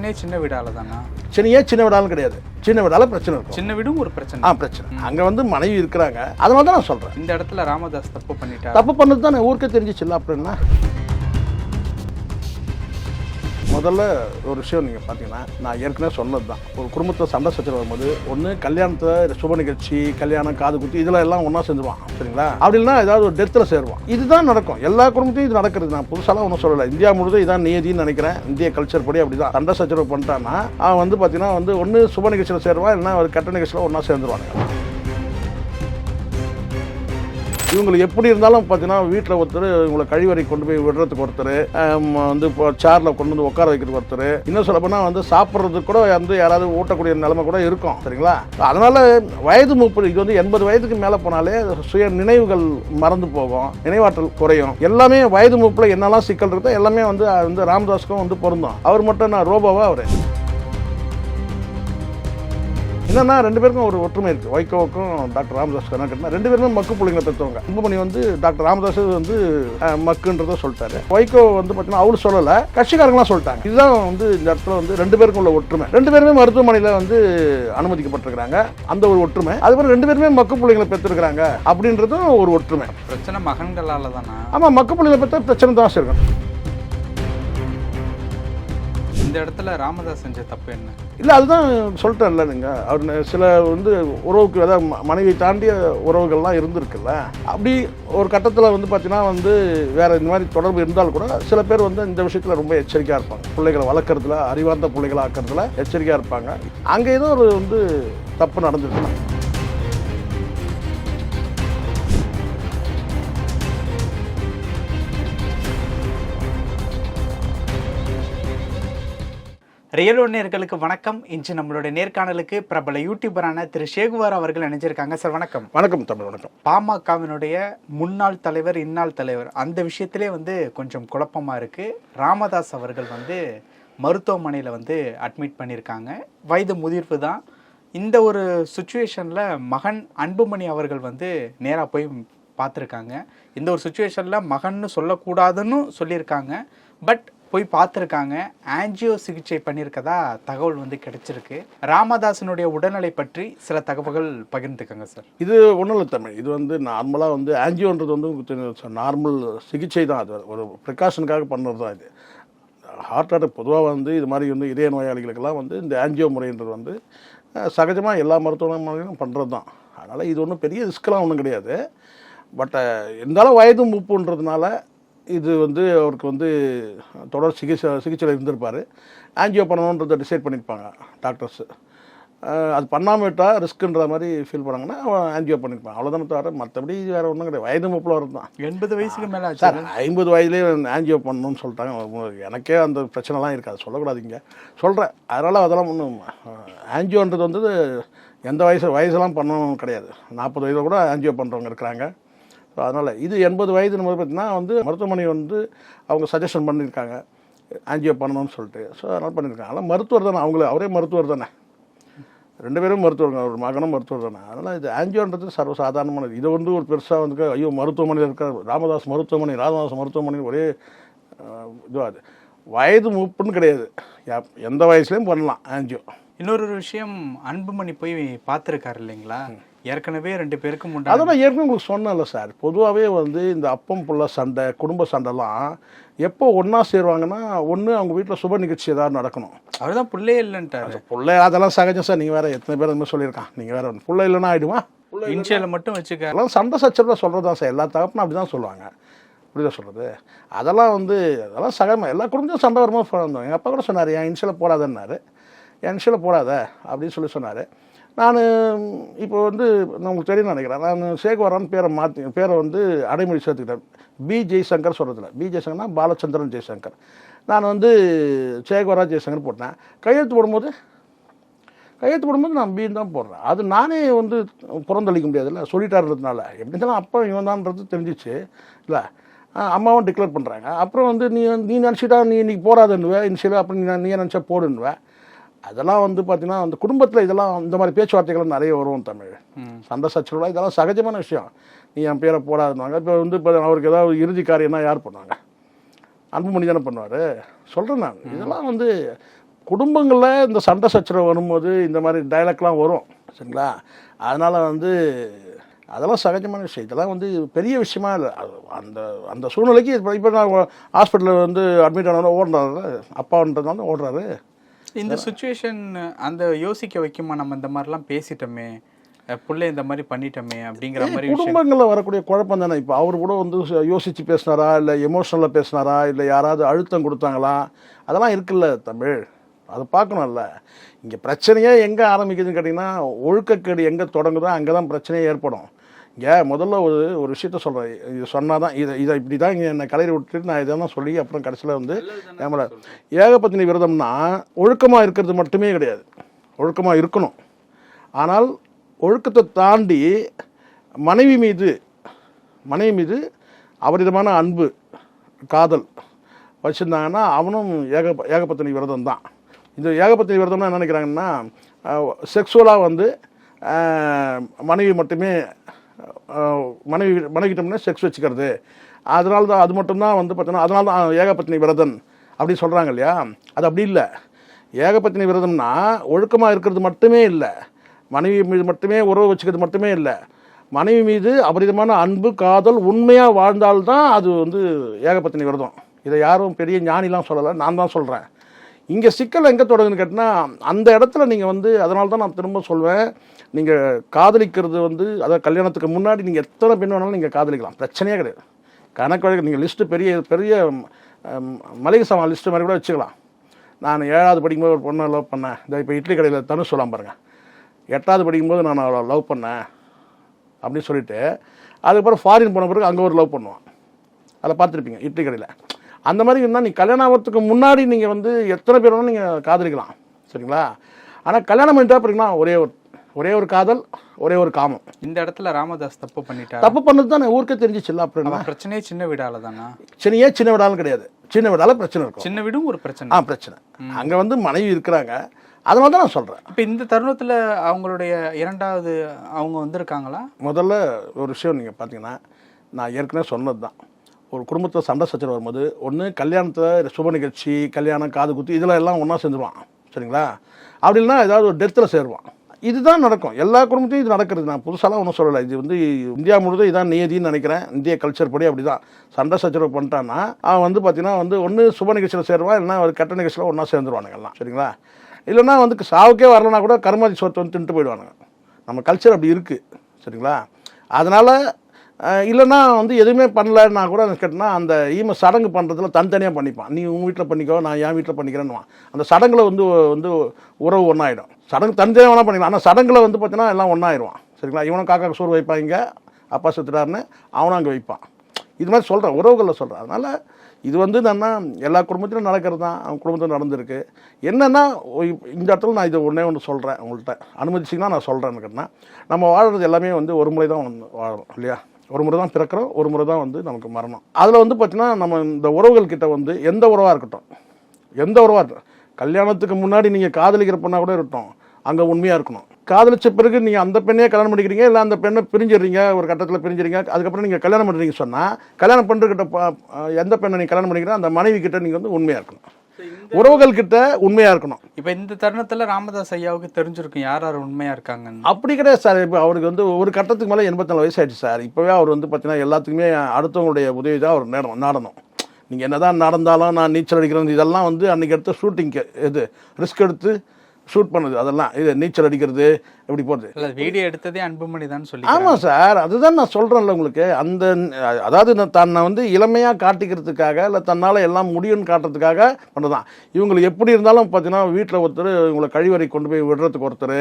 பிரச்சனையே சின்ன வீடால தானா? சின்ன சின்ன விடாலும் கிடையாது. சின்ன விடால பிரச்சனை இருக்கும். சின்ன வீடும் ஒரு பிரச்சனை. ஆ பிரச்சனை. அங்கே வந்து மனைவி இருக்கிறாங்க. அதனால தான் நான் சொல்கிறேன் இந்த இடத்துல ராமதாஸ் தப்பு பண்ணிட்டார் தப்பு பண்ணது தானே. ஊருக்கே தெரிஞ்சிச்சுல்ல அப்படின்னா முதல்ல ஒரு விஷயம் நீங்கள் பார்த்தீங்கன்னா நான் ஏற்கனவே சொன்னது தான் ஒரு குடும்பத்தில் சண்டை சச்சரவு வரும்போது ஒன்று கல்யாணத்தை சுப நிகழ்ச்சி கல்யாணம் காது குத்தி இதில் எல்லாம் ஒன்றா செஞ்சுருவான் சரிங்களா? அப்படின்னா ஏதாவது ஒரு டெத்தில் சேருவான். இதுதான் நடக்கும். எல்லா குடும்பத்தையும் இது நடக்கிறது. நான் புதுசாலாம் ஒன்றும் சொல்லலை. இந்தியா முழுதும் இதான் நியதின்னு நினைக்கிறேன். இந்திய கல்ச்சர் படி அப்படி தான் சண்டை சச்சரவு பண்ணிட்டான்னா அவன் வந்து பார்த்தீங்கன்னா வந்து ஒன்று சுப நிகழ்ச்சியில் சேருவான் இல்லைன்னா ஒரு கட்ட நிகழ்ச்சியில் ஒன்றா சேர்ந்துருவானுங்க. இவங்களுக்கு எப்படி இருந்தாலும் பார்த்தீங்கன்னா வீட்டில் ஒருத்தர் இவங்களை கழிவறை கொண்டு போய் விடுறதுக்கு ஒருத்தர் வந்து இப்போ சேரில் கொண்டு வந்து உட்கார வைக்கிறதுக்கு ஒருத்தர். இன்னும் சொல்லப்போனால் வந்து சாப்பிட்றதுக்கு கூட வந்து யாராவது ஊட்டக்கூடிய நிலைமை கூட இருக்கும் சரிங்களா? அதனால் வயது முப்பது இது வந்து எண்பது வயதுக்கு மேலே போனாலே சுய நினைவுகள் மறந்து போகும் நினைவாற்றல் குறையும். எல்லாமே வயது முப்பில் என்னெல்லாம் சிக்கல் இருக்கோ எல்லாமே வந்து வந்து ராமதாஸுக்கும் வந்து பொருந்தும். அவர் மட்டும் நான் ரோபோவா அவர்? என்னன்னா ரெண்டு பேருக்கும் ஒரு ஒற்றுமை இருக்கு. வைகோவுக்கும் டாக்டர் ராமதாஸ் கேட்டா. ரெண்டு பேருமே மக்கு பிள்ளைங்களை பெற்றவங்க. அன்புமணி வந்து டாக்டர் ராமதாஸ் வந்து மக்குன்றத சொல்லிட்டாரு. வைகோ வந்து பார்த்தீங்கன்னா அவரு சொல்லல. கட்சிக்காரங்களாம் சொல்லிட்டாங்க. இதுதான் வந்து இந்த இடத்துல வந்து ரெண்டு பேருக்கும் உள்ள ஒற்றுமை. ரெண்டு பேருமே மருத்துவமனையில் வந்து அனுமதிக்கப்பட்டிருக்கிறாங்க. அந்த ஒரு ஒற்றுமை. அதுக்கப்புறம் ரெண்டு பேருமே மக்கு பிள்ளைங்களை பெற்றிருக்கிறாங்க. அப்படின்றதும் ஒரு ஒற்றுமை. பிரச்சனை மகன்களால தானா? ஆமாம் மக்கு பிள்ளைங்களை பெற்ற பிரச்சனை தான் இருக்கும் இந்த இடத்துல ராமதாஸ் செஞ்ச தப்பு என்ன? இல்லை அதுதான் சொல்லிட்டேன்ல நீங்கள் அவர் சில வந்து உறவுக்கு அதாவது ம- மனைவி தாண்டிய உறவுகள்லாம் இருந்திருக்குல்ல. அப்படி ஒரு கட்டத்தில் வந்து பார்த்தீங்கன்னா வந்து வேற இந்த மாதிரி தொடர்பு இருந்தாலும் கூட சில பேர் வந்து இந்த விஷயத்தில் ரொம்ப எச்சரிக்கையாக இருப்பாங்க. பிள்ளைகளை வளர்க்குறதுல அறிவார்ந்த பிள்ளைகளை ஆக்கிறதுல எச்சரிக்கையாக இருப்பாங்க. அங்கே ஏதோ ஒரு வந்து தப்பு நடந்துருக்கலாம் ரியல் நேர்களுக்கு வணக்கம். இன்று நம்மளுடைய நேர்காணலுக்கு பிரபல யூடியூபரான திரு ஷேகுவார் அவர்கள் இணைஞ்சிருக்காங்க. சார் வணக்கம். வணக்கம் தமிழ் வணக்கம். பாமகவினுடைய முன்னாள் தலைவர் இன்னாள் தலைவர் அந்த விஷயத்திலே வந்து கொஞ்சம் குழப்பமா இருக்கு. ராமதாஸ் அவர்கள் வந்து மருத்துவமனையில் வந்து அட்மிட் பண்ணியிருக்காங்க. வயது முதிர்வு தான். இந்த ஒரு சுச்சுவேஷனில் மகன் அன்புமணி அவர்கள் வந்து நேராக போய் பார்த்துருக்காங்க. இந்த ஒரு சுச்சுவேஷனில் மகன்னு சொல்லக்கூடாதுன்னு சொல்லியிருக்காங்க. பட் போய் பார்த்துருக்காங்க. ஆன்ஜியோ சிகிச்சை பண்ணியிருக்கதா தகவல் வந்து கிடைச்சிருக்கு. ராமதாசனுடைய உடல்நிலை பற்றி சில தகவல்கள் பகிர்ந்துக்கங்க சார். இது ஒன்றும் இல்லை தமிழ் இது வந்து நார்மலாக வந்து ஆன்ஜியோன்றது வந்து நார்மல் சிகிச்சை தான் அது. ஒரு ப்ரிகாஷனுக்காக பண்ணுறது தான் இது. ஹார்ட் அட்டாக் பொதுவாக வந்து இது மாதிரி வந்து இதய நோயாளிகளுக்கெல்லாம் வந்து இந்த ஆன்ஜியோ முறைன்றது வந்து சகஜமாக எல்லா மருத்துவமனையிலும் பண்ணுறது தான். அதனால் இது ஒன்றும் பெரிய ரிஸ்க்கெலாம் ஒன்றும் கிடையாது. பட் இருந்தாலும் வயது மூப்புன்றதுனால இது வந்து அவருக்கு வந்து தொடர் சிகிச்சை சிகிச்சையில் இருந்திருப்பார். ஆன்ஜியோ பண்ணணுன்றதை டிசைட் பண்ணியிருப்பாங்க டாக்டர்ஸு அது பண்ணாமல் விட்டால் ரிஸ்க்குன்ற மாதிரி ஃபீல் பண்ணாங்கன்னா அவன் ஆன்ஜியோ பண்ணியிருப்பான் அவ்வளோதானே தவிர மற்றபடி வேறு ஒன்றும் கிடையாது. வயது முப்பில் தான் எண்பது வயசுக்கு மேலே சார் ஐம்பது வயதுலேயே ஆன்ஜியோ பண்ணணும்னு சொல்லிட்டாங்க. எனக்கே அந்த பிரச்சனைலாம் இருக்காது சொல்லக்கூடாதீங்க சொல்கிறேன் அதனால் அதெல்லாம் ஒன்றும் ஆன்ஜியோன்றது வந்து எந்த வயசு வயசுலாம் பண்ணணும் கிடையாது. நாற்பது வயதில் கூட ஆன்ஜியோ பண்ணுறவங்க இருக்கிறாங்க. ஸோ அதனால் இது எண்பது வயது நம்ம பார்த்தீங்கன்னா வந்து மருத்துவமனை வந்து அவங்க சஜஷன் பண்ணியிருக்காங்க. ஆன்ஜியோ பண்ணணும்னு சொல்லிட்டு. ஸோ அதனால் பண்ணியிருக்காங்க. அதனால் மருத்துவர் தானே. அவங்களே அவரே மருத்துவர் தானே. ரெண்டு பேரும் மருத்துவருங்க ஒரு மகனும் மருத்துவர் தானே. அதனால் இது ஆன்ஜியோன்றது சர்வசாதாரணமானது. இது வந்து ஒரு பெருசாக வந்து ஐயோ மருத்துவமனையில் இருக்கிற ராமதாஸ் மருத்துவமனை ராமதாஸ் மருத்துவமனை ஒரே இதுவாது வயது மூப்புன்னு கிடையாது. எந்த வயசுலையும் பண்ணலாம் ஆன்ஜியோ இன்னொரு விஷயம் அன்புமணி போய் பார்த்துருக்காரு இல்லைங்களா? ஏற்கனவே ரெண்டு பேருக்கும் உண்டான அதை நான் ஏற்கனவே உங்களுக்கு சொன்னேன்ல சார். பொதுவாகவே வந்து இந்த அப்பம் புள்ள சண்டை குடும்ப சண்டைலாம் எப்போ ஒன்றா சேருவாங்கன்னா ஒன்று அவங்க வீட்டில் சுப நிகழ்ச்சி ஏதாவது நடக்கணும். அவர் தான் பிள்ளையே இல்லைன்ட்டாரு பிள்ளை அதெல்லாம் சகஜம் சார். நீங்கள் வேற எத்தனை பேர் அந்த மாதிரி சொல்லியிருக்கான். நீங்கள் வேற பிள்ளை இல்லைன்னா ஆயிடுமா? இன்ஷியலை மட்டும் வச்சுக்க. அதெல்லாம் சண்டை சச்சரவை சொல்கிறது தான் சார். எல்லா தகப்பனும் அப்படி தான் சொல்லுவாங்க. தான் சொல்கிறது அதெல்லாம் வந்து அதெல்லாம் சகஜமாக எல்லா குடும்பத்தையும் சண்டை வரும்போது எங்கள் அப்பா கூட சொன்னார் என் இன்ஷியலை போடாதன்னாரு. என் இன்ஷியலை போடாத? அப்படின்னு சொல்லி சொன்னார். நான் இப்போ வந்து நான் உங்களுக்கு தெரியும் நினைக்கிறேன். நான் சேகுவரான் பேரை மாற்றி பேரை வந்து அடைமொழி சேர்த்துக்கிட்டேன். பி. ஜெய்சங்கர் சொல்கிறதுல பி. ஜெய்சங்கர்னா பாலச்சந்திரன் ஜெய்சங்கர். நான் வந்து சேகுவரா ஜெய்சங்கர் போட்டேன். கையெழுத்து போடும்போது கையெழுத்து போடும்போது நான் பீன் தான் போடுறேன். அது நானே வந்து புறந்தளிக்க முடியாதுல்ல. சொல்லிட்டாருன்றதுனால. எப்படி இருந்தாலும் அப்பா இவன் தான்றது தெரிஞ்சிச்சு. இல்லை அம்மாவும் டிக்ளேர் பண்ணுறாங்க அப்புறம் வந்து நீ நீ நினச்சிட்டா நீ இன்னைக்கு போடாதுன்னுவேன் இனிஷியலாக அப்புறம் நீ நீ நினச்சா போடுன்னுவேன் அதெல்லாம் வந்து பார்த்தீங்கன்னா அந்த குடும்பத்தில் இதெல்லாம் இந்த மாதிரி பேச்சுவார்த்தைகள் நிறைய வரும் தமிழ். சண்டை சச்சரவுலாம் இதெல்லாம் சகஜமான விஷயம். நீ என் பேரை போடாதுன்னாங்க இப்போ வந்து இப்போ அவருக்கு ஏதாவது இறுதி காரியம்னா யார் பண்ணுவாங்க? அன்புமணி தானே பண்ணுவார். சொல்கிறேன் நான். இதெல்லாம் வந்து குடும்பங்களில் இந்த சண்டை சச்சரவு வரும்போது இந்த மாதிரி டைலாக்லாம் வரும். சரிங்களா? அதனால் வந்து அதெல்லாம் சகஜமான விஷயம். இதெல்லாம் வந்து பெரிய விஷயமா இல்லை. அந்த அந்த சூழ்நிலைக்கு இப்போ இப்போ நான் ஹாஸ்பிட்டலில் வந்து அட்மிட் ஆனவங்க ஓடுறாரு அப்பான்றதுனால ஓடுறாரு. இந்த சுச்சுவேஷன் அந்த யோசிக்க வைக்குமா நம்ம இந்த மாதிரிலாம் பேசிட்டோமே? புள்ள இந்த மாதிரி பண்ணிட்டோமே அப்படிங்கிற மாதிரி குடும்பங்களில் வரக்கூடிய குழப்பம் தானே. இப்போ அவர் கூட வந்து யோசித்து பேசினாரா? இல்லை எமோஷனலாக பேசினாரா? இல்லை யாராவது அழுத்தம் கொடுத்தாங்களா? அதெல்லாம் இருக்குல்ல தமிழ். அதை பார்க்கணும்ல. இங்கே பிரச்சனையே எங்கே ஆரம்பிக்குதுன்னு கேட்டிங்கன்னா ஒழுக்கக்கேடு எங்கே தொடங்குதோ அங்கே தான் பிரச்சனையே ஏற்படும். இங்கே முதல்ல ஒரு ஒரு விஷயத்த சொல்கிறேன் இது சொன்னால் தான் இதை இதை இப்படி தான் இங்கே என்னை கலையில் விட்டுட்டு நான் இதெல்லாம் சொல்லி அப்புறம் கடைசியில் வந்து ஏமல ஏகபத்தினி விரதம்னா ஒழுக்கமாக இருக்கிறது மட்டுமே கிடையாது. ஒழுக்கமாக இருக்கணும். ஆனால் ஒழுக்கத்தை தாண்டி மனைவி மீது மனைவி மீது அபரிதமான அன்பு காதல் வச்சுருந்தாங்கன்னா அவனும் ஏக ஏகபத்தினி விரதம் தான் இந்த ஏகபத்தினி விரதம்னா என்ன நினைக்கிறாங்கன்னா செக்ஸுவலாக வந்து மனைவி மட்டுமே மனைவி மனைவிக்கிட்ட செக்ஸ் வச்சுக்கிறது. அதனால தான் அது மட்டும்தான் வந்து பார்த்தோன்னா அதனால தான் ஏகபத்தினி விரதன் அப்படி சொல்கிறாங்க இல்லையா? அது அப்படி இல்லை. ஏகபத்தினி விரதம்னா ஒழுக்கமாக இருக்கிறது மட்டுமே இல்லை. மனைவி மீது மட்டுமே உறவு வச்சுக்கிறது மட்டுமே இல்லை. மனைவி மீது அபரிதமான அன்பு காதல் உண்மையாக வாழ்ந்தால்தான் அது வந்து ஏகபத்தினி விரதம். இதை யாரும் பெரிய ஞானிலாம் சொல்லலை. நான் தான் சொல்கிறேன் இங்கே சிக்கல் எங்கே தொடங்குன்னு கேட்டால் அந்த இடத்துல நீங்கள் வந்து அதனால தான் நான் திரும்ப சொல்வேன். நீங்கள் காதலிக்கிறது வந்து அதாவது கல்யாணத்துக்கு முன்னாடி நீங்கள் எத்தனை பெண் வேணாலும் நீங்கள் காதலிக்கலாம். பிரச்சனையே கிடையாது. கணக்கு வழக்கு நீங்கள் லிஸ்ட்டு பெரிய பெரிய மளிகை சாமான் லிஸ்ட்டு மாதிரி கூட வச்சுக்கலாம். நான் ஏழாவது படிக்கும்போது ஒரு பொண்ணை லவ் பண்ணேன். இந்த இப்போ இட்லி கடையில் தனு சொல்லாம் பாருங்கள் எட்டாவது படிக்கும்போது நான் அவளை லவ் பண்ணேன். அப்படின்னு சொல்லிட்டு அதுக்கப்புறம் ஃபாரின் போன பிறகு அங்கே ஒரு லவ் பண்ணுவான். அதை பார்த்துருப்பீங்க இட்லி கடையில். அந்த மாதிரி இருந்தால் நீ கல்யாணம் ஆகிறதுக்கு முன்னாடி நீங்கள் வந்து எத்தனை பேர் வேணாலும் நீங்கள் காதலிக்கலாம். சரிங்களா? ஆனால் கல்யாணம் பண்ணிட்டா அப்படின்னா ஒரே ஒரு ஒரே ஒரு காதல் ஒரே ஒரு காமம். இந்த இடத்துல ராமதாஸ் தப்பு பண்ணிட்டாரு தப்பு பண்ணது தானே ஊருக்கே தெரிஞ்சிச்சுல்ல அவன் பிரச்சனையே சின்ன வீடால தானா? சின்னையே சின்ன விடாலும் கிடையாது. சின்ன விடால பிரச்சனை இருக்கும். சின்ன வீடும் ஒரு பிரச்சனை. ஆ பிரச்சனை. அங்கே வந்து மனைவி இருக்கிறாங்க. அதனால தான் நான் சொல்கிறேன் இப்ப இந்த தருணத்துல அவங்களுடைய இரண்டாவது அவங்க வந்திருக்காங்களா? முதல்ல ஒரு விஷயம் நீங்கள் பார்த்தீங்கன்னா நான் ஏற்கனவே சொன்னது தான் ஒரு குடும்பத்தில் சண்டை சச்சரவு வரும்போது ஒன்று கல்யாணத்தில் சுப நிகழ்ச்சி கல்யாணம் காது குத்து இதில் எல்லாம் ஒன்றா சேர்ந்துருவான். சரிங்களா? அப்படி இல்லைன்னா ஏதாவது ஒரு டெத்தில் சேருவான். இதுதான் நடக்கும். எல்லா குடும்பத்தையும் இது நடக்கிறது. நான் புதுசாலாம் ஒன்றும் சொல்லலை. இது வந்து இந்தியா முழுதும் இதான் நியதின்னு நினைக்கிறேன். இந்திய கல்ச்சர் படி அப்படி தான் சண்டை சச்சரவு பண்ணிட்டான்னா அவன் வந்து பார்த்தீங்கன்னா வந்து ஒன்று சுப நிகழ்ச்சியில் சேருவான். இல்லைன்னா ஒரு கட்ட நிகழ்ச்சியில் ஒன்றா சேர்ந்துருவானுங்க எல்லாம். சரிங்களா? இல்லைன்னா வந்து சாவுக்கே வரலனா கூட கர்மாதி சோத்தை வந்து தின்ட்டு போயிடுவானுங்க. நம்ம கல்ச்சர் அப்படி இருக்குது சரிங்களா? அதனால் இல்லைன்னா வந்து எதுவுமே பண்ணலன்னா கூட கேட்டனா அந்த ஈம சடங்கு பண்ணுறதுல தனித்தனியாக பண்ணிப்பான். நீ உங்கள் வீட்டில் பண்ணிக்கோ நான் என் வீட்டில் பண்ணிக்கிறேன்னுவான். அந்த சடங்குல வந்து வந்து உறவு ஒன்றாயிடும் சடங்கு தனித்தனியாக வேணால் பண்ணிக்கலாம். ஆனால் சடங்கில் வந்து பார்த்தீங்கன்னா எல்லாம் ஒன்றாயிடுவான் சரிங்களா? இவனும் காக்கா சோறு வைப்பாங்க அப்பா செத்துட்டாருன்னு அவனும் அங்கே வைப்பான். இது மாதிரி சொல்கிறேன் உறவுகளில் சொல்கிறேன் அதனால் இது வந்து என்னன்னா எல்லா குடும்பத்திலும் நடக்கிறது தான் அவங்க குடும்பத்தில் நடந்திருக்கு. என்னென்னா இந்த இடத்துல நான் இதை ஒன்றே ஒன்று சொல்கிறேன் உங்கள்கிட்ட அனுமதிச்சிங்கன்னா நான் சொல்கிறேன்னு கேட்டால் நம்ம வாழ்கிறது எல்லாமே வந்து ஒரு முறை தான் வந்து வாழறோம் இல்லையா? ஒரு முறை தான் பிறக்கிறோம் ஒரு முறை தான் வந்து நமக்கு மரணம். அதில் வந்து பார்த்தீங்கன்னா நம்ம இந்த உறவுகள் கிட்ட வந்து எந்த உறவாக இருக்கட்டும் எந்த உறவாக இருக்கட்டும் கல்யாணத்துக்கு முன்னாடி நீங்கள் காதலிக்கிற பொண்ணாக கூட இருக்கட்டும் அங்கே உண்மையாக இருக்கணும். காதலிச்ச பிறகு நீங்கள் அந்த பெண்ணையே கல்யாணம் பண்ணிக்கிறீங்க இல்லை அந்த பெண்ணை பிரிஞ்சிடுறீங்க ஒரு கட்டத்தில் பிரிஞ்சிடுறீங்க அதுக்கப்புறம் நீங்கள் கல்யாணம் பண்ணுறீங்க சொன்னால் கல்யாணம் பண்ணுறக்கிட்ட எந்த பெண்ணை நீங்கள் கல்யாணம் பண்ணிக்கிறீங்க அந்த மனைவி கிட்ட நீங்கள் வந்து உண்மையாக இருக்கணும். உறவுகள் கிட்ட உண்மையாக இருக்கணும். இப்ப இந்த தருணத்துல ராமதாஸ் ஐயாவுக்கு தெரிஞ்சிருக்கும் யார் யார் உண்மையா இருக்காங்கன்னு. அப்படி கிடையாது சார். இப்போ அவருக்கு வந்து ஒரு கட்டத்துக்கு மேலே எண்பத்தி வயசு ஆயிடுச்சு சார். இப்போவே அவர் வந்து பார்த்தீங்கன்னா எல்லாத்துக்குமே அடுத்தவங்களுடைய உதவி தான் அவர் நேரம் நாடணும். நீங்கள் என்னதான் நடந்தாலும் நான் நீச்சல் அடிக்கிறது இதெல்லாம் வந்து அன்றைக்கி எடுத்த ஷூட்டிங்க்கு இது ரிஸ்க் எடுத்து ஷூட் பண்ணுது அதெல்லாம். இது நீச்சல் அடிக்கிறது இப்படி போகிறது இல்ல வீடியோ எடுத்ததே அன்புமணி தான் சொல்லி ஆமாம் சார் அதுதான் நான் சொல்கிறேன்ல உங்களுக்கு. அந்த அதாவது நான் தன்னை வந்து இளமையாக காட்டிக்கிறதுக்காக இல்லை தன்னால் எல்லாம் முடியும்னு காட்டுறதுக்காக பண்ணதான். இவங்களுக்கு எப்படி இருந்தாலும் பார்த்தீங்கன்னா வீட்டில் ஒருத்தர் இவங்களை கழிவறை கொண்டு போய் விடுறதுக்கு ஒருத்தர்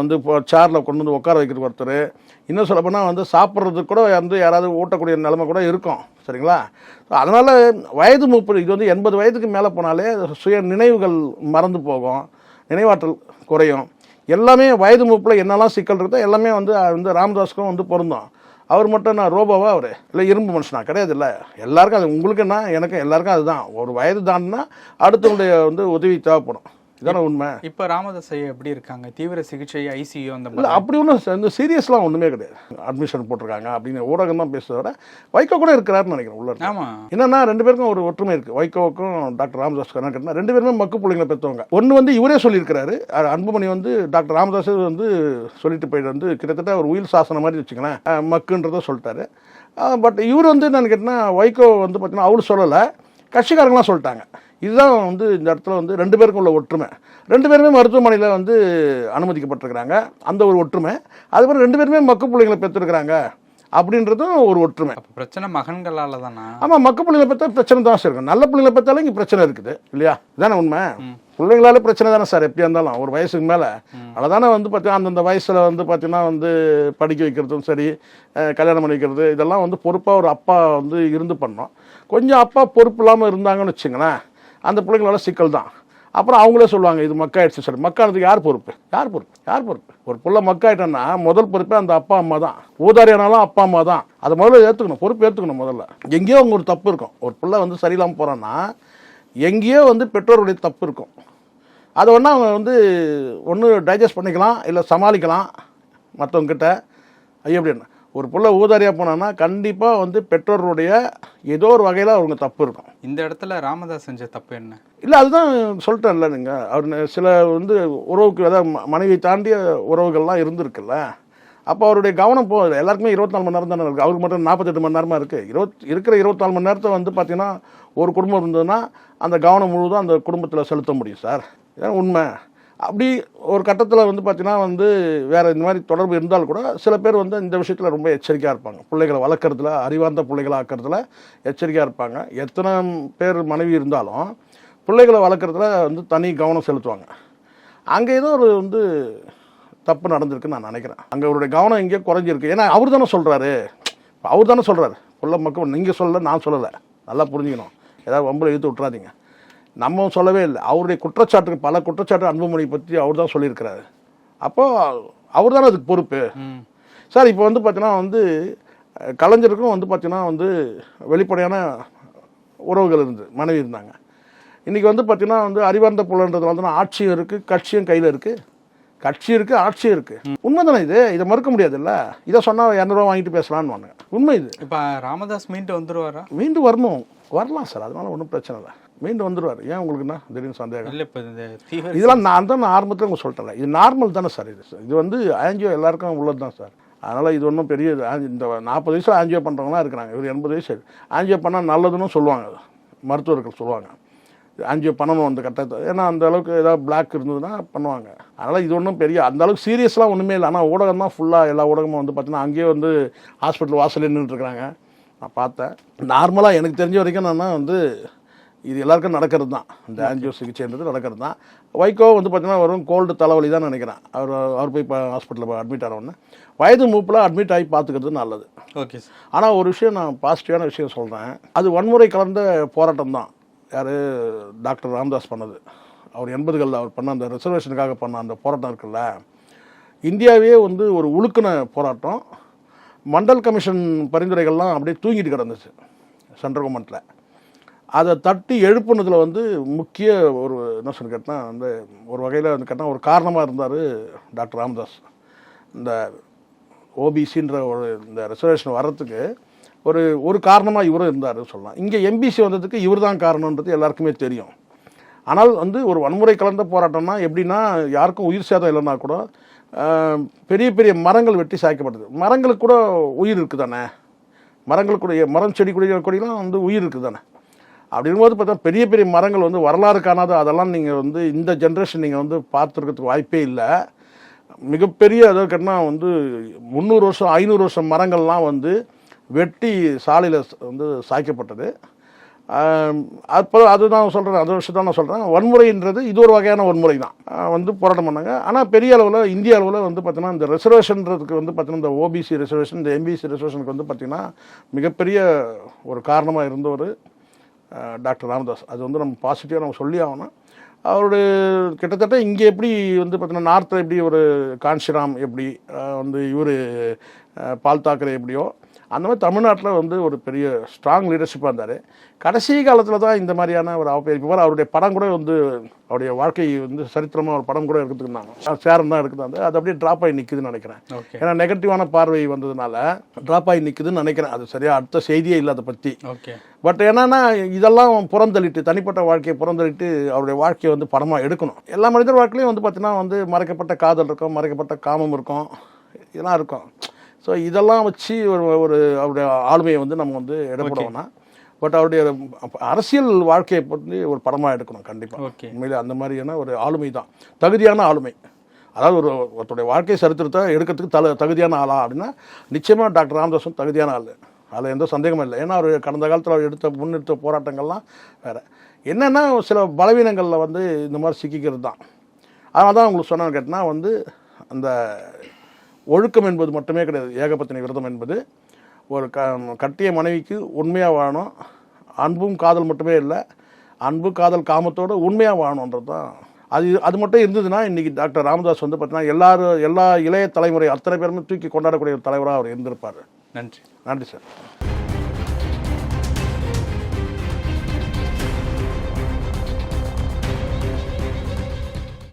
வந்து இப்போ சேரில் கொண்டு வந்து உட்கார வைக்கிறதுக்கு ஒருத்தர். இன்னும் சொல்லப்போனால் வந்து சாப்பிட்றதுக்கு கூட வந்து யாராவது ஊட்டக்கூடிய நிலைமை கூட இருக்கும். சரிங்களா? அதனால் வயது முப்பது இது வந்து எண்பது வயதுக்கு மேலே போனாலே சுய நினைவுகள் மறந்து போகும். நினைவாற்றல் குறையும். எல்லாமே வயது மூப்பில் என்னெல்லாம் சிக்கல் இருக்கோ எல்லாமே வந்து வந்து ராமதாஸுக்கும் வந்து பொருந்தோம். அவர் மட்டும் நான் ரோபோவா அவர்? இல்லை இரும்பு மனுஷனா? கிடையாது இல்லை எல்லாருக்கும் அது உங்களுக்கு என்ன எனக்கு எல்லாருக்கும் அதுதான். ஒரு வயது தாண்டினா அடுத்தவங்களுடைய வந்து உதவி தேவைப்படும். இதானே உண்மை? இப்போ ராமதாஸ் ஐயா எப்படி இருக்காங்க? தீவிர சிகிச்சை ஐசியூ அந்த இல்லை மாதிரி. அப்படி ஒன்றும் சீரியஸ்லாம் ஒன்றுமே கிடையாது. அட்மிஷன் போட்டிருக்காங்க அப்படின்னு ஊடகம் தான் பேசுறத விட வைகோ கூட இருக்கிறாருன்னு நினைக்கிறேன் உள்ள இருக்காரு. ஆமா. என்னன்னா ரெண்டு பேருக்கும் ஒரு ஒற்றுமை இருக்கு. வைகோவுக்கும் டாக்டர் ராமதாஸ் கேட்டா. ரெண்டு பேருமே மக்கு பிள்ளைங்களை பெற்றவங்க ஒன்று வந்து இவரே சொல்லியிருக்கிறாரு. அன்புமணி வந்து டாக்டர் ராமதாஸ் வந்து சொல்லிட்டு போயிட்டு வந்து கிட்டத்தட்ட ஒரு உயில் சாசனம் மாதிரி வச்சுக்கலாம் மக்குன்றதை சொல்லிட்டாரு. பட் இவர் வந்து என்னன்னு கேட்டிங்கன்னா வைகோ வந்து பார்த்தீங்கன்னா அவர் சொல்லலை. கட்சிக்காரங்களாம் சொல்லிட்டாங்க. இதுதான் வந்து இந்த இடத்துல வந்து ரெண்டு பேருக்கும் உள்ள ஒற்றுமை. ரெண்டு பேருமே மருத்துவமனையில் வந்து அனுமதிக்கப்பட்டிருக்கிறாங்க. அந்த ஒரு ஒற்றுமை. அதுக்கப்புறம் ரெண்டு பேருமே மக்கு பிள்ளைங்களை பெற்றிருக்கிறாங்க அப்படின்றதும் ஒரு ஒற்றுமை. பிரச்சனை மகன்களால தானா? ஆமாம் மக்க பிள்ளைங்களை பார்த்தா பிரச்சனை தான் சார் இருக்கும் நல்ல பிள்ளைங்களை பார்த்தாலும் இங்கே பிரச்சனை இருக்குது. இல்லையா? இதானே உண்மை? பிள்ளைங்களால பிரச்சனை தானே சார் எப்படியா இருந்தாலும். ஒரு வயசுக்கு மேலே. அவ்வளோதானே வந்து பார்த்தீங்கன்னா அந்தந்த வயசில் வந்து பார்த்தீங்கன்னா வந்து படிக்க வைக்கிறதும் சரி கல்யாணம் பண்ணி வைக்கிறது இதெல்லாம் வந்து பொறுப்பாக ஒரு அப்பா வந்து இருந்து பண்ணோம் கொஞ்சம் அப்பா பொறுப்பு இல்லாமல் இருந்தாங்கன்னு வச்சுங்களேன் அந்த பிள்ளைங்களோட சிக்கல் தான். அப்புறம் அவங்களே சொல்லுவாங்க இது மக்காயிடுச்சு சார். மக்கானதுக்கு யார் பொறுப்பு? யார் பொறுப்பு? யார் பொறுப்பு? ஒரு பிள்ளை மக்காயிட்டோன்னா முதல் பொறுப்பே அந்த அப்பா அம்மா தான். ஊதாரியானாலும் அப்பா அம்மா தான். அதை முதல்ல ஏற்றுக்கணும் பொறுப்பு ஏற்றுக்கணும் முதல்ல. எங்கேயோ அவங்க ஒரு தப்பு இருக்கும். ஒரு பிள்ளை வந்து சரியில்லாமல் போகிறான்னா எங்கேயோ வந்து பெற்றோருடைய தப்பு இருக்கும். அதை ஒன்றா அவங்க வந்து ஒன்று டைஜஸ்ட் பண்ணிக்கலாம் இல்லை சமாளிக்கலாம். மற்றவங்கக்கிட்ட ஐயோ அப்படின்னு ஒரு புள்ள ஊதாரியாக போனான்னா கண்டிப்பாக வந்து பெற்றோருடைய ஏதோ ஒரு வகையில் அவங்க தப்பு இருக்கும். இந்த இடத்துல ராமதாஸ் செஞ்ச தப்பு என்ன? இல்லை அதுதான் சொல்லிட்டேன்ல நீங்கள் அவர் சில வந்து உறவுக்கு அதாவது மனைவி தாண்டிய உறவுகள்லாம் இருந்திருக்குல்ல. அப்போ அவருடைய கவனம் போகுது எல்லாருக்குமே இருபத்தி நாலு மணி நேரம் தானே இருக்குது அவருக்கு மட்டும் நாற்பத்தெட்டு மணி நேரமாக இருக்குது இருபத் இருக்கிற இருபத்தாலு மணி நேரத்தை வந்து பார்த்தீங்கன்னா ஒரு குடும்பம் இருந்ததுன்னா அந்த கவனம் முழுவதும் அந்த குடும்பத்தில் செலுத்த முடியும் சார். இதான் உண்மை. அப்படி ஒரு கட்டத்தில் வந்து பார்த்திங்கன்னா வந்து வேறு இந்த மாதிரி தொடர்பு இருந்தால் கூட சில பேர் வந்து இந்த விஷயத்தில் ரொம்ப எச்சரிக்கையாக இருப்பாங்க. பிள்ளைகளை வளர்க்குறதுல அறிவார்ந்த பிள்ளைகளை ஆக்கிறதுல எச்சரிக்கையாக இருப்பாங்க. எத்தனை பேர் மனைவி இருந்தாலும் பிள்ளைகளை வளர்க்குறதுல வந்து தனி கவனம் செலுத்துவாங்க. அங்கே ஏதோ ஒரு வந்து தப்பு நடந்திருக்குன்னு நான் நினைக்கிறேன். அங்கே அவருடைய கவனம் எங்கேயோ குறைஞ்சிருக்கு. ஏன்னா அவர் தானே சொல்கிறாரு அவர் தானே சொல்கிறாரு பிள்ளை மக்கள் நீங்கள் சொல்லலை நான் சொல்லலை. நல்லா புரிஞ்சுக்கணும். ஏதாவது வம்புல இழுத்து விட்றாதீங்க நம்ம சொல்லவே இல்லை. அவருடைய குற்றச்சாட்டுக்கு பல குற்றச்சாட்டு அன்புமணி பற்றி அவர் தான் சொல்லியிருக்கிறாரு. அப்போ அவர் தானே அதுக்கு பொறுப்பு. சார் இப்போ வந்து பார்த்தீங்கன்னா வந்து கலைஞருக்கும் வந்து பார்த்தீங்கன்னா வந்து வெளிப்படையான உறவுகள் இருந்து மனைவி இருந்தாங்க. இன்றைக்கி வந்து பார்த்தீங்கன்னா வந்து அறிவார்ந்த புலன்றதுல வந்து ஆட்சியும் இருக்குது கட்சியும் கையில் இருக்குது கட்சி இருக்குது ஆட்சியும் இருக்குது உண்மை தானே இது? இதை மறுக்க முடியாதுல்ல? இதை சொன்னால் இரநூறுவா வாங்கிட்டு பேசலான்னு வாங்க உண்மை இது. இப்ப ராமதாஸ் மீண்டு வந்துருவாரா? மீண்டும் வரணும். வரலாம் சார் அதனால ஒன்றும் பிரச்சனை இல்லை. மீண்டும் வந்துடுவார் ஏன் உங்களுக்கு என்ன? திடீர்னு சந்தேகம். இல்ல இப்ப இந்த தீவிர இதெல்லாம் நான் தான் நான் ஆரம்பத்தில் உங்களுக்கு சொல்லிட்டேன் இது நார்மல் தானே சார் இது. இது வந்து ஆன்ஜியோ எல்லாருக்கும் உள்ளது தான் சார். அதனால் இது ஒன்றும் பெரிய இது. ஆஞ்சி- இந்த நாற்பது வயசில் ஆன்ஜியோ பண்ணுறவங்களாம் இருக்கிறாங்க. இவர் எண்பது வயசு. ஆன்ஜியோ பண்ணால் நல்லதுன்னு சொல்லுவாங்க. மருத்துவர்கள் சொல்லுவாங்க. ஆன்ஜியோ பண்ணணும் அந்த கட்டத்தை ஏன்னா அந்த அளவுக்கு ஏதாவது பிளாக் இருந்ததுன்னா பண்ணுவாங்க. அதனால் இது ஒன்றும் பெரிய அந்த அளவுக்கு சீரியஸ்லாம் ஒன்றுமே இல்லை. ஆனால் ஊடகம் தான் ஃபுல்லாக எல்லா ஊடகமும் வந்து பார்த்தீங்கன்னா அங்கேயே வந்து ஹாஸ்பிட்டல் வாசல் நின்றுட்டுருக்காங்க நான் பார்த்தேன். நார்மலாக எனக்கு தெரிஞ்ச வரைக்கும் நான் வந்து இது எல்லாருக்கும் நடக்கிறது தான் இந்த ஆன்ஜியோ சிகிச்சைன்றது நடக்கிறது தான் வைகோ வந்து பார்த்தீங்கன்னா வரும் கோல்டு தலைவலி தான் நினைக்கிறேன். அவர் அவர் போய் இப்போ ஹாஸ்பிட்டலில் அட்மிட் ஆனவுடனே. வயது மூப்பில் அட்மிட் ஆகி பார்த்துக்கிறது நல்லது. ஓகே சார் ஆனால் ஒரு விஷயம் நான் பாசிட்டிவான விஷயம் சொல்கிறேன் அது வன்முறை கலந்த போராட்டம் தான். யார்? டாக்டர் ராமதாஸ் பண்ணது. அவர் எண்பதுகளில் அவர் பண்ண அந்த ரிசர்வேஷனுக்காக பண்ண அந்த போராட்டம் இருக்குல்ல. இந்தியாவே வந்து ஒரு உழுக்குன போராட்டம். மண்டல் கமிஷன் பரிந்துரைகள்லாம் அப்படியே தூங்கிட்டு கிடந்துச்சு. சென்ட்ரல் கவர்மெண்ட்டில் அதை தட்டி எழுப்புனதில் வந்து முக்கிய ஒரு என்ன சொல்லி கேட்டால் வந்து ஒரு வகையில் வந்து கேட்டால் ஒரு காரணமாக இருந்தார் டாக்டர் ராமதாஸ். இந்த ஓபிசின்ற ஒரு இந்த ரிசர்வேஷன் வர்றதுக்கு ஒரு ஒரு காரணமாக இவரும் இருந்தார் சொல்லலாம். இங்கே எம்பிசி வந்ததுக்கு இவர் தான் காரணன்றது எல்லாருக்குமே தெரியும். ஆனால் வந்து ஒரு வன்முறை கலந்த போராட்டம்னா எப்படின்னா யாருக்கும் உயிர் சேதம் இல்லைன்னா கூட பெரிய பெரிய மரங்கள் வெட்டி சாய்க்கப்படுது மரங்களுக்கு கூட உயிர் இருக்குது தானே மரங்களுக்குடைய கூட மரம் செடி கொடிகள் கொடிலாம் வந்து உயிர் இருக்குது தானே அப்படிங்கும்போது பார்த்தா பெரிய பெரிய மரங்கள் வந்து வரலாறு காணாத அதெல்லாம் நீங்கள் வந்து இந்த ஜென்ரேஷன் நீங்கள் வந்து பார்த்துருக்கிறதுக்கு வாய்ப்பே இல்லை. மிகப்பெரிய அதாவது கேட்டால் வந்து முந்நூறு வருஷம் ஐநூறு வருஷம் மரங்கள்லாம் வந்து வெட்டி சாலையில் வந்து சாய்க்கப்பட்டது. அப்போ அதுதான் சொல்கிறேன் அது விஷயம் தான் நான் சொல்கிறேன் வன்முறைன்றது இது ஒரு வகையான வன்முறை தான். வந்து போராட்டம் பண்ணாங்க. ஆனால் பெரிய அளவில் இந்திய அளவில் வந்து பார்த்தீங்கன்னா இந்த ரிசர்வேஷன்றதுக்கு வந்து பார்த்தீங்கன்னா இந்த ஓபிசி ரிசர்வேஷன் இந்த எம்பிசி ரிசர்வேஷனுக்கு வந்து பார்த்திங்கன்னா மிகப்பெரிய ஒரு காரணமாக இருந்த ஒரு டாக்டர் ராமதாஸ். அது வந்து நம்ம பாசிட்டிவாக நம்ம சொல்லி ஆகணும். அவருடைய கிட்டத்தட்ட இங்கே எப்படி வந்து பார்த்தீங்கன்னா நார்த்தில் எப்படி ஒரு காஞ்சிராம் எப்படி வந்து இவர் பால் தாக்கரே எப்படியோ அந்த மாதிரி தமிழ்நாட்டில் வந்து ஒரு பெரிய ஸ்ட்ராங் லீடர்ஷிப்பாக இருந்தார். கடைசி காலத்தில் தான் இந்த மாதிரியான ஒரு அவப்பெயர் இப்போ அவருடைய படம் கூட வந்து அவருடைய வாழ்க்கை வந்து சரித்திரமாக ஒரு படம் கூட எடுத்துருந்தாங்க சேரம் தான் எடுக்குதாங்க அது அப்படியே ட்ராப் ஆகி நிற்குதுன்னு நினைக்கிறேன். ஏன்னா நெகட்டிவான பார்வை வந்ததுனால ட்ராப் ஆகி நிற்குதுன்னு நினைக்கிறேன். அது சரியா அடுத்த செய்தியே இல்லை அதை பற்றி ஓகே. பட் என்னன்னா இதெல்லாம் புறந்தள்ளிட்டு தனிப்பட்ட வாழ்க்கையை புறந்தள்ளிட்டு அவருடைய வாழ்க்கையை வந்து படமாக எடுக்கணும். எல்லா மனிதர் வாழ்க்கையிலையும் வந்து பார்த்தீங்கன்னா வந்து மறைக்கப்பட்ட காதல் இருக்கும் மறைக்கப்பட்ட காமம் இருக்கும் இதெல்லாம் இருக்கும். ஸோ இதெல்லாம் வச்சு ஒரு ஒரு அவருடைய ஆளுமையை வந்து நம்ம வந்து இடப்படுவோம்னா பட் அவருடைய அரசியல் வாழ்க்கையை பற்றி ஒரு படமாக எடுக்கணும் கண்டிப்பாக ஓகே. உண்மையிலே அந்த மாதிரியான ஒரு ஆளுமை தான். தகுதியான ஆளுமை. அதாவது ஒரு ஒருத்தருடைய வாழ்க்கை சரித்திரத்தை எடுக்கிறதுக்கு தல தகுதியான ஆளா அப்படின்னா நிச்சயமாக டாக்டர் ராமதாஸும் தகுதியான ஆள். அதில் எந்த சந்தேகமும் இல்லை. ஏன்னா அவர் கடந்த காலத்தில் அவர் எடுத்த முன்னெடுத்த போராட்டங்கள்லாம் வேறு. என்னென்னா சில பலவீனங்களில் வந்து இந்த மாதிரி சிக்கிக்கிறது தான். அதனால தான் உங்களுக்கு சொன்னேன்னு கேட்டினா வந்து அந்த ஒழுக்கம் என்பது மட்டுமே கிடையாது. ஏகபத்தினி விரதம் என்பது ஒரு க கட்டிய மனைவிக்கு உண்மையாக வாழணும். அன்பும் காதல் மட்டுமே இல்லை அன்பு காதல் காமத்தோடு உண்மையாக வாழணுன்றது தான். அது அது மட்டும் இருந்ததுன்னா இன்றைக்கி டாக்டர் ராமதாஸ் வந்து பார்த்தீங்கன்னா எல்லாரும் எல்லா இளைய தலைமுறை அத்தனை பேருமே தூக்கி கொண்டாடக்கூடிய ஒரு தலைவராக அவர் இருந்திருப்பார். நன்றி. நன்றி சார்.